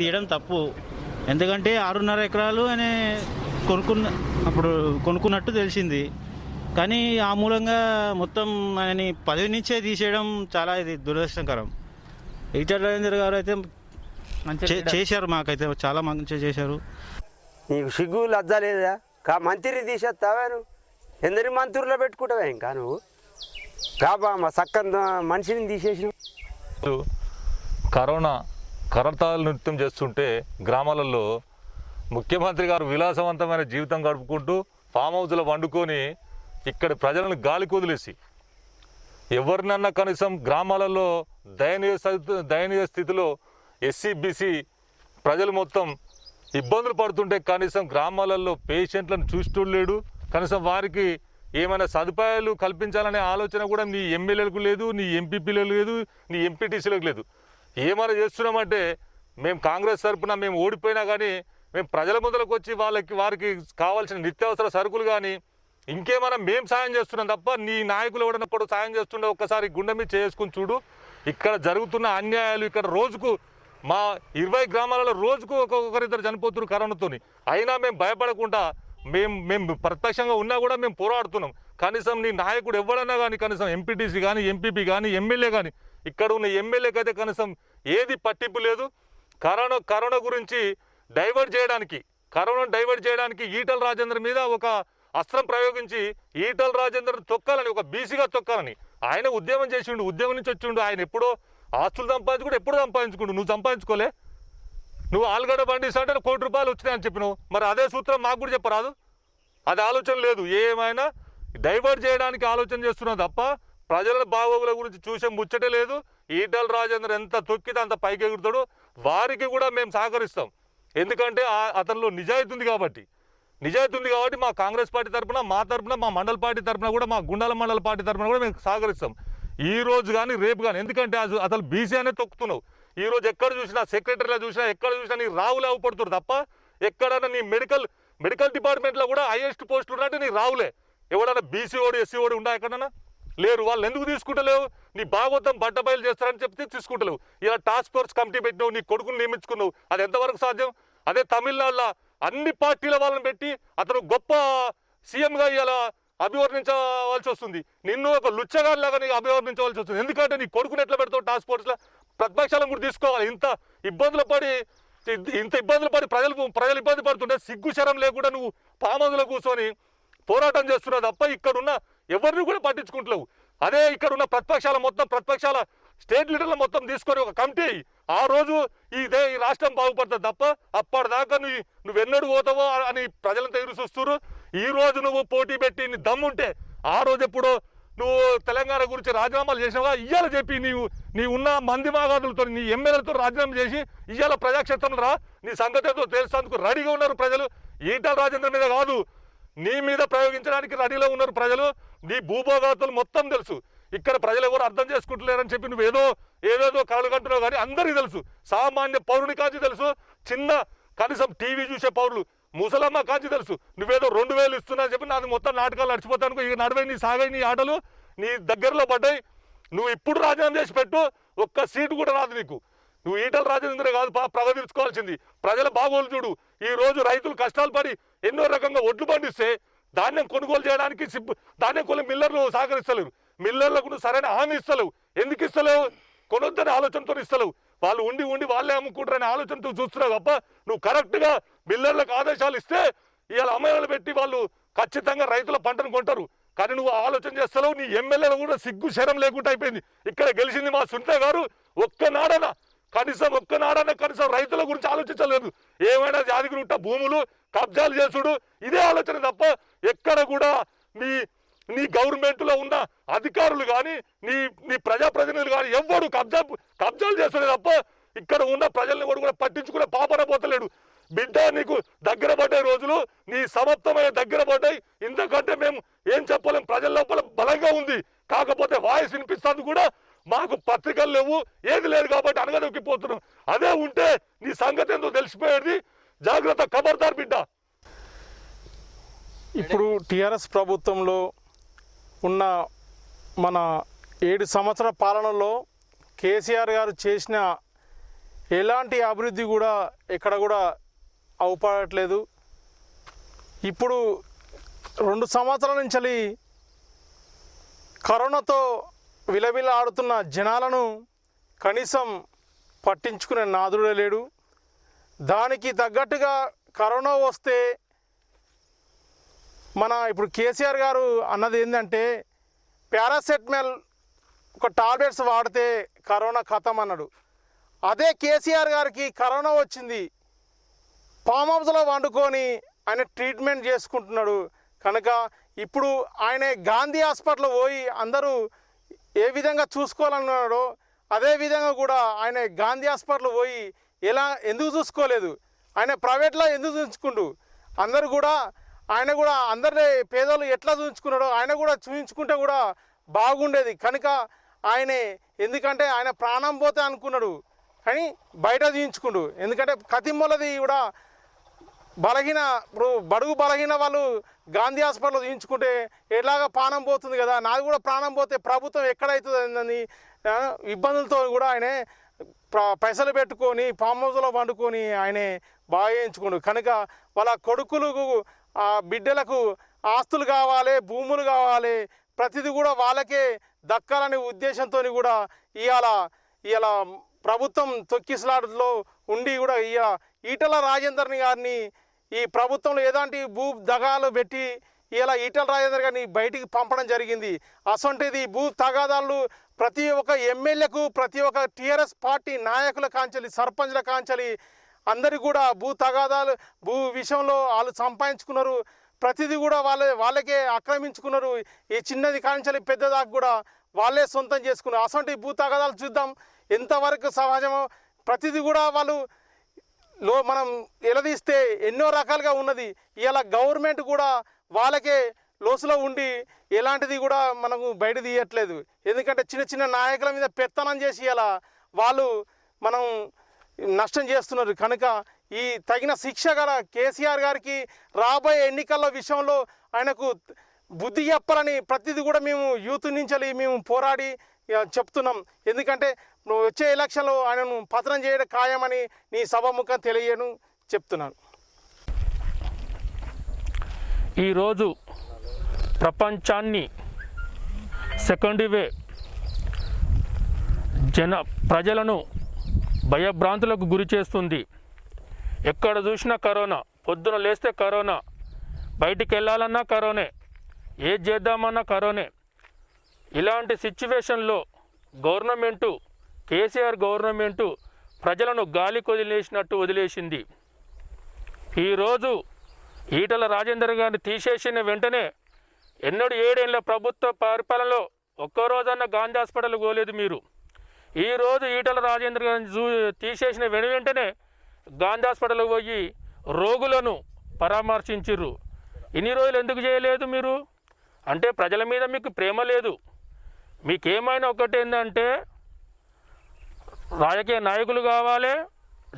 తీయడం తప్పు. ఎందుకంటే ఆరున్నర ఎకరాలు అనే కొనుక్కున్న అప్పుడు కొనుక్కున్నట్టు తెలిసింది. కానీ ఆ మూలంగా మొత్తం ఆయనని పదవి నుంచే తీసేయడం చాలా ఇది దురదృష్టకరం. ఈటల రాజేందర్ గారు అయితే చేశారు మాకైతే చాలా మంచిగా చేశారు. నీకు సిగ్గు లజ్జ లేదా? కా మంత్రి తీసేస్తావా నువ్వు? ఎందరి మంత్రుల్లో పెట్టుకుంటావా ఇంకా నువ్వు? కాబా మా సక్కన మనిషిని తీసేసినావు. కరోనా కరతాల నృత్యం చేస్తుంటే గ్రామాలలో ముఖ్యమంత్రి గారు విలాసవంతమైన జీవితం గడుపుకుంటూ ఫామ్ హౌస్లో వండుకొని ఇక్కడ ప్రజలను గాలి కుదిలేసి ఎవరినన్నా కనీసం గ్రామాలలో దయనీయ దయనీయ స్థితిలో ఎస్సీ బీసీ ప్రజలు మొత్తం ఇబ్బందులు పడుతుంటే కనీసం గ్రామాలలో పేషెంట్లను చూస్తూ లేడు. కనీసం వారికి ఏమైనా సదుపాయాలు కల్పించాలనే ఆలోచన కూడా నీ ఎమ్మెల్యేలకు లేదు నీ ఎంపీపీలకు లేదు నీ ఎంపీటీసీలకు లేదు. ఏమైనా చేస్తున్నామంటే మేము కాంగ్రెస్ తరఫున మేము ఓడిపోయినా కానీ మేము ప్రజల ముందరకు వచ్చి వాళ్ళకి వారికి కావాల్సిన నిత్యావసర సరుకులు కానీ ఇంకేమైనా మేము సాయం చేస్తున్నాం తప్ప నీ నాయకులు ఎవడన్నా కూడా సాయం చేస్తుండే ఒక్కసారి గుండె మీద చేసుకుని చూడు. ఇక్కడ జరుగుతున్న అన్యాయాలు ఇక్కడ రోజుకు మా ఇరవై గ్రామాలలో రోజుకు ఒక్కొక్కరిద్దరు చనిపోతున్నారు కరోనాతోని. అయినా మేము భయపడకుండా మేము మేము ప్రత్యక్షంగా ఉన్నా కూడా మేము పోరాడుతున్నాం. కనీసం నీ నాయకుడు ఎవడన్నా కానీ కనీసం ఎంపీటీసీ కానీ ఎంపీపీ కానీ ఎమ్మెల్యే కానీ ఇక్కడ ఉన్న ఎమ్మెల్యేకి అయితే కనీసం ఏది పట్టింపు లేదు. కరోనా కరోనా గురించి డైవర్ట్ చేయడానికి కరోనా డైవర్ట్ చేయడానికి ఈటల రాజేందర్ మీద ఒక అస్త్రం ప్రయోగించి ఈటల రాజేందర్ని తొక్కాలని ఒక బీసీగా తొక్కాలని ఆయన ఉద్యమం చేసిండు ఉద్యమం నుంచి వచ్చిండు ఆయన ఎప్పుడో ఆస్తులు సంపాదించుకుంటూ ఎప్పుడు సంపాదించుకుండు నువ్వు సంపాదించుకోలే. నువ్వు ఆలుగడ్డ బండిస్తా అంటే కోటి రూపాయలు వచ్చినాయని చెప్పినావు. మరి అదే సూత్రం మాకు కూడా చెప్పరాదు. అది ఆలోచన లేదు. ఏమైనా డైవర్ట్ చేయడానికి ఆలోచన చేస్తున్నావు తప్ప ప్రజల బాగోగుల గురించి చూసే ముచ్చటే లేదు. ఈటల రాజేందర్ ఎంత తొక్కితే అంత పైకి ఎగురుతాడు. వారికి కూడా మేము సహకరిస్తాం. ఎందుకంటే అతనిలో నిజాయితీ ఉంది కాబట్టి. నిజాయితీ ఉంది కాబట్టి మా కాంగ్రెస్ పార్టీ తరపున మా తరపున మా మండల పార్టీ తరపున కూడా మా గుండాల మండల పార్టీ తరపున కూడా మేము సహకరిస్తాం. ఈ రోజు కానీ రేపు కానీ ఎందుకంటే అసలు బీసీ అనే తొక్కుతున్నావు. ఈ రోజు ఎక్కడ చూసినా సెక్రటరీలో చూసినా ఎక్కడ చూసినా నీ రావులే అవపడుతుంది తప్ప ఎక్కడైనా నీ మెడికల్ మెడికల్ డిపార్ట్మెంట్లో కూడా హైయెస్ట్ పోస్టులు ఉన్నట్టు నీ రావులే. ఎవడన్నా బీసీ ఓడి ఎస్సీ ఓడి ఉండా ఎక్కడన్నా లేరు వాళ్ళు ఎందుకు తీసుకుంటలేవు? నీ భాగవతం బట్టబయలు చేస్తారని చెప్తే తీసుకుంటలేవు. ఇలా టాస్క్ ఫోర్స్ కమిటీ పెట్టినావు నీ కొడుకుని నియమించుకున్నావు. అది ఎంతవరకు సాధ్యం? అదే తమిళనాడులో అన్ని పార్టీల వాళ్ళని పెట్టి అతను గొప్ప సీఎంగా ఇలా అభివర్ణించవలసి వస్తుంది. నిన్ను ఒక లుచ్చగారిలాగా నీకు అభివర్ణించవలసి వస్తుంది. ఎందుకంటే నీ కొడుకుని ఎట్లా పెడతావు టాస్క్ ఫోర్స్లో ప్రతిపక్షాలను కూడా తీసుకోవాలి. ఇంత ఇబ్బందులు పడి ఇంత ఇబ్బందులు పడి ప్రజలు ప్రజలు ఇబ్బంది పడుతుంటే సిగ్గు శరం లేకుండా నువ్వు పామదులో కూర్చొని పోరాటం చేస్తున్నావు తప్ప ఇక్కడున్న ఎవరిని కూడా పట్టించుకుంటలేవు. అదే ఇక్కడున్న ప్రతిపక్షాల మొత్తం ప్రతిపక్షాల స్టేట్ లీడర్ల మొత్తం తీసుకొని ఒక కమిటీ అయ్యి, ఆ రోజు ఇదే ఈ రాష్ట్రం బాగుపడుతుంది తప్ప అప్పటిదాకా నువ్వు నువ్వెన్నడు పోతావో అని ప్రజలంతా ఎదురు చూస్తున్నారు. ఈ రోజు నువ్వు పోటీ పెట్టి నీ దమ్ముంటే ఆ రోజు ఎప్పుడో నువ్వు తెలంగాణ గురించి రాజీనామాలు చేసినావా? ఇయ్యాల చెప్పి నీవు నీ ఉన్న మంది మాగాదులతో నీ ఎమ్మెల్యేలతో రాజీనామా చేసి ఇయ్యాల ప్రజాక్షేత్రం రా. నీ సంగతితో తెలుసేందుకు రెడీగా ఉన్నారు ప్రజలు. ఈటల రాజేంద్ర మీద కాదు. నీ మీద ప్రయోగించడానికి రెడీలో ఉన్నారు ప్రజలు. నీ భూభోగాతులు మొత్తం తెలుసు. ఇక్కడ ప్రజలు ఎవరు అర్థం చేసుకుంటలేరని చెప్పి నువ్వు ఏదో ఏదేదో కళలు కంటున్నావు కానీ అందరికీ తెలుసు. సామాన్య పౌరుని కాంచి తెలుసు. చిన్న కనీసం టీవీ చూసే పౌరులు. ముసలమ్మ కాంచి తెలుసు. నువ్వేదో రెండు వేలు ఇస్తున్నా చెప్పి నాది మొత్తం నాటకాలు నడిచిపోతాను ఇక నడవై నీ సాగై నీ ఆటలు నీ దగ్గరలో పడ్డాయి. నువ్వు ఇప్పుడు రాజీనామా చేసి పెట్టు ఒక్క సీటు కూడా రాదు నీకు. నువ్వు ఈటల రాజేంద్ర కాదు పా ప్రగతించుకోవాల్సింది ప్రజల బాగోలు చూడు. ఈ రోజు రైతులు కష్టాలు పడి ఎన్నో రకంగా ఒడ్లు పండిస్తే ధాన్యం కొనుగోలు చేయడానికి సిబ్ ధాన్యం కొలు మిల్లర్లు సహకరిస్తలేవు మిల్లర్లకు సరైన హామీ ఇస్తలేవు. ఎందుకు ఇస్తలేవు? కొనొద్దని ఆలోచనతో ఇస్తలేవు. వాళ్ళు ఉండి ఉండి వాళ్ళే అమ్ముకుంటారనే ఆలోచనతో చూస్తున్నావు తప్ప నువ్వు కరెక్ట్గా మిల్లర్లకు ఆదేశాలు ఇస్తే ఇవాళ అమ్మాయిలు పెట్టి వాళ్ళు ఖచ్చితంగా రైతుల పంటను కొంటారు. కానీ నువ్వు ఆలోచన చేస్తలేవు. నీ ఎమ్మెల్యేలు కూడా సిగ్గు శరం లేకుండా అయిపోయింది. ఇక్కడ గెలిచింది మా సునీత గారు ఒక్కనాడన కనీసం ఒక్కనాడన కనీసం రైతుల గురించి ఆలోచించలేదు. ఏమైనా జాతిగుట్ట భూములు కబ్జాలు చేసుడు ఇదే ఆలోచన తప్ప ఎక్కడ కూడా నీ నీ గవర్నమెంట్లో ఉన్న అధికారులు కానీ నీ నీ ప్రజాప్రతినిధులు కానీ ఎవ్వడు కబ్జా కబ్జాలు చేస్తుడే తప్ప ఇక్కడ ఉన్న ప్రజల్ని కూడా కూడా పట్టించుకునే పాపన పోతలేడు. బిడ్డ నీకు దగ్గర పడ్డాయి రోజులు నీ సమర్థమైన దగ్గర పడ్డాయి. ఇంతకంటే మేము ఏం చెప్పలేం ప్రజల లోపల బలంగా ఉంది. కాకపోతే వాయిస్ వినిపిస్తుంది కూడా మాకు పత్రికలు లేవు ఏది లేదు కాబట్టి అనగదొక్కిపోతున్నాం. అదే ఉంటే నీ సంగతి ఎందుకు తెలిసిపోయేది. జాగ్రత్త ఖబర్దార్ బిడ్డ. ఇప్పుడు టిఆర్ఎస్ ప్రభుత్వంలో ఉన్న మన ఏడు సంవత్సరాల పాలనలో కేసీఆర్ గారు చేసిన ఎలాంటి అభివృద్ధి కూడా ఎక్కడ కూడా అవపడట్లేదు. ఇప్పుడు రెండు సంవత్సరాల నుంచి కరోనాతో విలవిలాడుతున్న జనాలను కనీసం పట్టించుకునే నాదుడే లేడు. దానికి తగ్గట్టుగా కరోనా వస్తే మన ఇప్పుడు కేసీఆర్ గారు అన్నది ఏంటంటే పారాసెటమాల్ ఒక టాబ్లెట్స్ వాడితే కరోనా ఖతం అన్నాడు అదే కేసీఆర్ గారికి కరోనా వచ్చింది ఫామ్ హౌస్లో వండుకొని ఆయన ట్రీట్మెంట్ చేసుకుంటున్నాడు. కనుక ఇప్పుడు ఆయన గాంధీ హాస్పిటల్ పోయి అందరూ ఏ విధంగా చూసుకోవాలన్నాడో అదేవిధంగా కూడా ఆయన గాంధీ హాస్పిటల్ పోయి ఎలా ఎందుకు చూసుకోలేదు? ఆయన ప్రైవేట్లో ఎందుకు చూపించుకుంటూ అందరు కూడా ఆయన కూడా అందరినీ పేదలు ఎట్లా చూపించుకున్నాడో ఆయన కూడా చూపించుకుంటే కూడా బాగుండేది. కనుక ఆయనే ఎందుకంటే ఆయన ప్రాణం పోతే అనుకున్నాడు. కానీ బయట చూపించుకుండు. ఎందుకంటే కతిమ్మలది కూడా బలహీన ఇప్పుడు బడుగు బలహీన వాళ్ళు గాంధీ హాస్పిటల్ చూపించుకుంటే ఎలాగ ప్రాణం పోతుంది కదా? నాది కూడా ప్రాణం పోతే ప్రభుత్వం ఎక్కడవుతుందని ఇబ్బందులతో కూడా ఆయనే పైసలు పెట్టుకొని ఫామ్ హౌస్లో వండుకొని ఆయనే బాగేయించుకోండు కనుక వాళ్ళ కొడుకులకు ఆ బిడ్డలకు ఆస్తులు కావాలి భూములు కావాలి ప్రతిదీ కూడా వాళ్ళకే దక్కాలనే ఉద్దేశంతో కూడా ఇవాళ ఇవాళ ప్రభుత్వం తొక్కిసలాటలో ఉండి కూడా ఇవాళ ఈటల రాజేందర్ని గారిని ఈ ప్రభుత్వంలో ఏదాంటి భూ దగాలు పెట్టి ఇలా ఈటల రాజేందర్ గారిని బయటికి పంపడం జరిగింది. అసొంటిది భూ తగాదాలు ప్రతి ఒక్క ఎమ్మెల్యేకు ప్రతి ఒక్క టీఆర్ఎస్ పార్టీ నాయకుల కాంచలి సర్పంచ్ల కాంచలి అందరి కూడా భూ తగాదాలు భూ విషయంలో వాళ్ళు సంపాదించుకున్నారు. ప్రతిదీ కూడా వాళ్ళే వాళ్ళకే ఆక్రమించుకున్నారు. ఈ చిన్నది కాంచలి పెద్దదాకా కూడా వాళ్ళే సొంతం చేసుకున్నారు. అసొంటి భూ తగాదాలు చూద్దాం. ఎంతవరకు సహజమో ప్రతిదీ కూడా వాళ్ళు లో మనం ఎలదీస్తే ఎన్నో రకాలుగా ఉన్నది. ఇలా గవర్నమెంట్ కూడా వాళ్ళకే లోసులో ఉండి ఎలాంటిది కూడా మనకు బయట తీయట్లేదు. ఎందుకంటే చిన్న చిన్న నాయకుల మీద పెత్తనం చేసి ఇలా వాళ్ళు మనం నష్టం చేస్తున్నారు. కనుక ఈ తగిన శిక్ష గల కేసీఆర్ గారికి రాబోయే ఎన్నికల విషయంలో ఆయనకు బుద్ధి చెప్పాలని ప్రతిదీ కూడా మేము యూత్ నుంచి మేము పోరాడి చెప్తున్నాం. ఎందుకంటే నువ్వు వచ్చే ఎలక్షన్లో ఆయనను పతనం చేయడం ఖాయమని నీ సభముఖం తెలియను చెప్తున్నాను. ఈరోజు ప్రపంచాన్ని సెకండ్ వే జన ప్రజలను భయభ్రాంతులకు గురి చేస్తుంది. ఎక్కడ చూసినా కరోనా పొద్దున లేస్తే కరోనా బయటికి వెళ్ళాలన్నా కరోనే ఏది చేద్దామన్నా కరోనే. ఇలాంటి సిచ్యువేషన్లో గవర్నమెంటు కేసీఆర్ గవర్నమెంటు ప్రజలను గాలి వదిలేసినట్టు వదిలేసింది. ఈరోజు ఈటల రాజేందర్ గారిని తీసేసిన వెంటనే ఎన్నడూ ఏడేళ్ళ ప్రభుత్వ పరిపాలనలో ఒక్కరోజన్న గాంధీ హాస్పిటల్ పోలేదు మీరు. ఈరోజు ఈటల రాజేంద్ర గారిని చూ తీసేసిన వెను వెంటనే గాంధీ హాస్పిటల్కి పోయి రోగులను పరామర్శించిర్రు. ఇన్ని రోజులు ఎందుకు చేయలేదు మీరు? అంటే ప్రజల మీద మీకు ప్రేమ లేదు. మీకేమైనా ఒకటి ఏంటంటే రాజకీయ నాయకులు కావాలి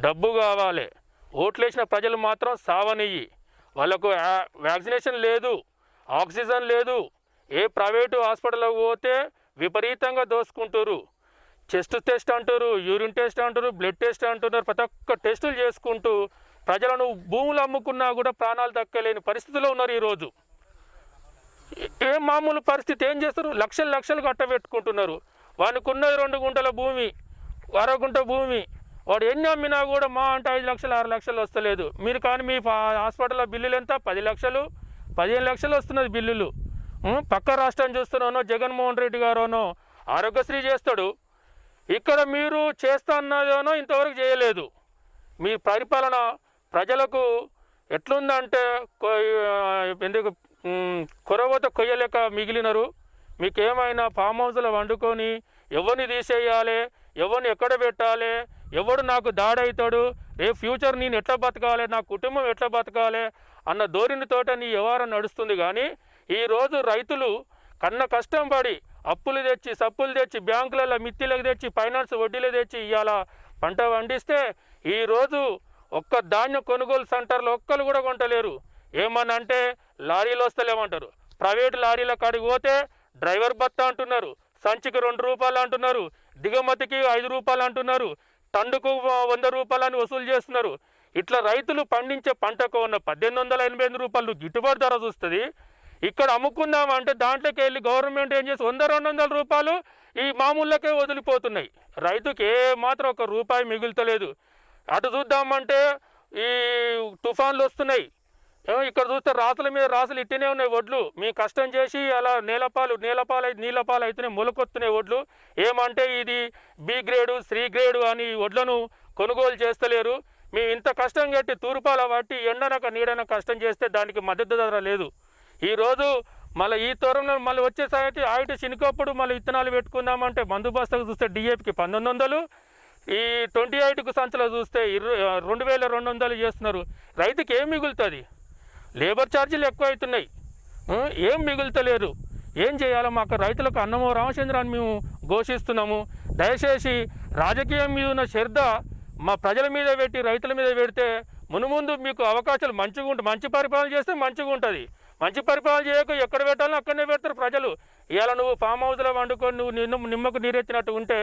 డబ్బు కావాలి. ఓట్లేసిన ప్రజలు మాత్రం సావనియ్యి వాళ్ళకు వ్యాక్సినేషన్ లేదు ఆక్సిజన్ లేదు ఏ ప్రైవేటు హాస్పిటల్కి పోతే విపరీతంగా దోసుకుంటారు చెస్ట్ టెస్ట్ అంటారు యూరిన్ టెస్ట్ అంటారు బ్లడ్ టెస్ట్ అంటున్నారు ప్రతి ఒక్క టెస్టులు చేసుకుంటూ ప్రజలను భూములు అమ్ముకున్నా కూడా ప్రాణాలు దక్కలేని పరిస్థితిలో ఉన్నారు ఈరోజు. ఏ- మామూలు పరిస్థితి ఏం చేస్తారు లక్షలు లక్షలు కట్టబెట్టుకుంటున్నారు. వానికి ఉన్నది రెండు గుంటల భూమి. వరకుంట భూమి. వాడు ఎన్ని అమ్మినా కూడా మా అంటే ఐదు లక్షలు ఆరు లక్షలు వస్తలేదు. మీరు కానీ మీ హాస్పిటల్లో బిల్లులు ఎంత? పది లక్షలు? పదిహేను లక్షలు వస్తున్నది బిల్లులు. పక్క రాష్ట్రం చూస్తున్నానో జగన్మోహన్ రెడ్డి గారోనో ఆరోగ్యశ్రీ చేస్తాడు. ఇక్కడ మీరు చేస్తా అన్నదేనో ఇంతవరకు చేయలేదు. మీ పరిపాలన ప్రజలకు ఎట్లుందంటే ఎందుకు కొరవత కొయ్యలేక మిగిలినరు. మీకేమైనా ఫామ్ హౌస్లో వండుకొని ఎవరిని తీసేయాలి? ఎవరిని ఎక్కడ పెట్టాలి? ఎవడు నాకు దాడవుతాడు రేపు ఫ్యూచర్ నేను ఎట్లా బతకాలి? నా కుటుంబం ఎట్లా బతకాలి? అన్న ధోరణితోట నీ వ్యవహారం నడుస్తుంది కానీ ఈరోజు రైతులు కన్న కష్టం పడి అప్పులు తెచ్చి సప్పులు తెచ్చి బ్యాంకులలో మిత్తిలకు తెచ్చి ఫైనాన్స్ వడ్డీలు తెచ్చి ఇవాళ పంట పండిస్తే ఈరోజు ఒక్క ధాన్యం కొనుగోలు సెంటర్లో ఒక్కరు కూడా కొంటలేరు. ఏమని అంటే లారీలు వస్తలేమంటారు ప్రైవేట్ లారీల కాడికి పోతే డ్రైవర్ భత్త అంటున్నారు. సంచికి రెండు రూపాయలు అంటున్నారు. దిగుమతికి ఐదు రూపాయలు అంటున్నారు. టన్నుకు వంద రూపాయలని వసూలు చేస్తున్నారు. ఇట్లా రైతులు పండించే పంటకు ఉన్న పద్దెనిమిది వందల ఎనభై ఎనిమిది రూపాయలు గిట్టుబాటు ధర చూస్తుంది. ఇక్కడ అమ్ముకుందాం అంటే దాంట్లోకి వెళ్ళి గవర్నమెంట్ ఏం చేసి వంద రెండు వందల రూపాయలు ఈ మామూళ్ళకే వదిలిపోతున్నాయి. రైతుకి ఏ మాత్రం ఒక రూపాయి మిగులుతలేదు. అటు చూద్దామంటే ఈ తుఫాన్లు వస్తున్నాయి. ఇక్కడ చూస్తే రాసుల మీద రాసులు ఇట్టనే ఉన్నాయి వడ్లు. మీ కష్టం చేసి అలా నేలపాలు నీలపాలు అయితే నీలపాలు అయితేనే మొలకొస్తున్నాయి వడ్లు. ఏమంటే ఇది బి గ్రేడు సి గ్రేడు అని ఈ వడ్లను కొనుగోలు చేస్తలేరు. మేము ఇంత కష్టం కట్టి తూర్పాల పట్టి ఎండనక నీడన కష్టం చేస్తే దానికి మద్దతు ధర లేదు. ఈరోజు మళ్ళీ ఈ తరంలో మళ్ళీ వచ్చేసరికి ఆయిట చినుకప్పుడు మళ్ళీ విత్తనాలు పెట్టుకుందామంటే మందు బస్తకు చూస్తే డిఏపికి పంతొమ్మిది వందలు. ఈ ట్వంటీ ఎయిట్కు సంచలో చూస్తే ఇరవై రెండు వేల రెండు వందలు చేస్తున్నారు. రైతుకి ఏం మిగులుతుంది? లేబర్ ఛార్జీలు ఎక్కువ అవుతున్నాయి ఏం మిగులుతలేరు. ఏం చేయాలో మాకు రైతులకు అన్నమో రామచంద్రాన్ని మేము ఘోషిస్తున్నాము. దయచేసి రాజకీయం మీద ఉన్న శ్రద్ధ మా ప్రజల మీద పెట్టి రైతుల మీద పెడితే మునుముందు మీకు అవకాశాలు మంచిగా ఉంటుంది మంచి పరిపాలన చేస్తే మంచిగా ఉంటుంది. మంచి పరిపాలన చేయక ఎక్కడ పెట్టాలో అక్కడనే పెడతారు ప్రజలు. ఇవాళ నువ్వు ఫామ్ హౌస్లో వండుకొని నువ్వు నిన్ను నిమ్మకు నీరెత్తినట్టు ఉంటే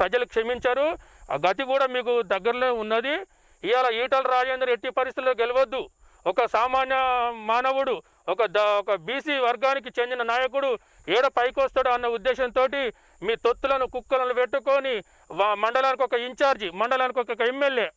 ప్రజలు క్షమించరు. ఆ గతి కూడా మీకు దగ్గరలో ఉన్నది. ఇవాళ ఈటల రాజేందర్ ఎట్టి పరిస్థితుల్లో గెలవద్దు. ఒక సామాన్య మానవుడు ఒక ద ఒక బీసీ వర్గానికి చెందిన నాయకుడు ఏడ పైకొస్తాడు అన్న ఉద్దేశంతో మీ తొత్తులను కుక్కలను పెట్టుకొని వా- మండలానికి ఒక ఇన్ఛార్జి మండలానికి ఒక ఎమ్మెల్యే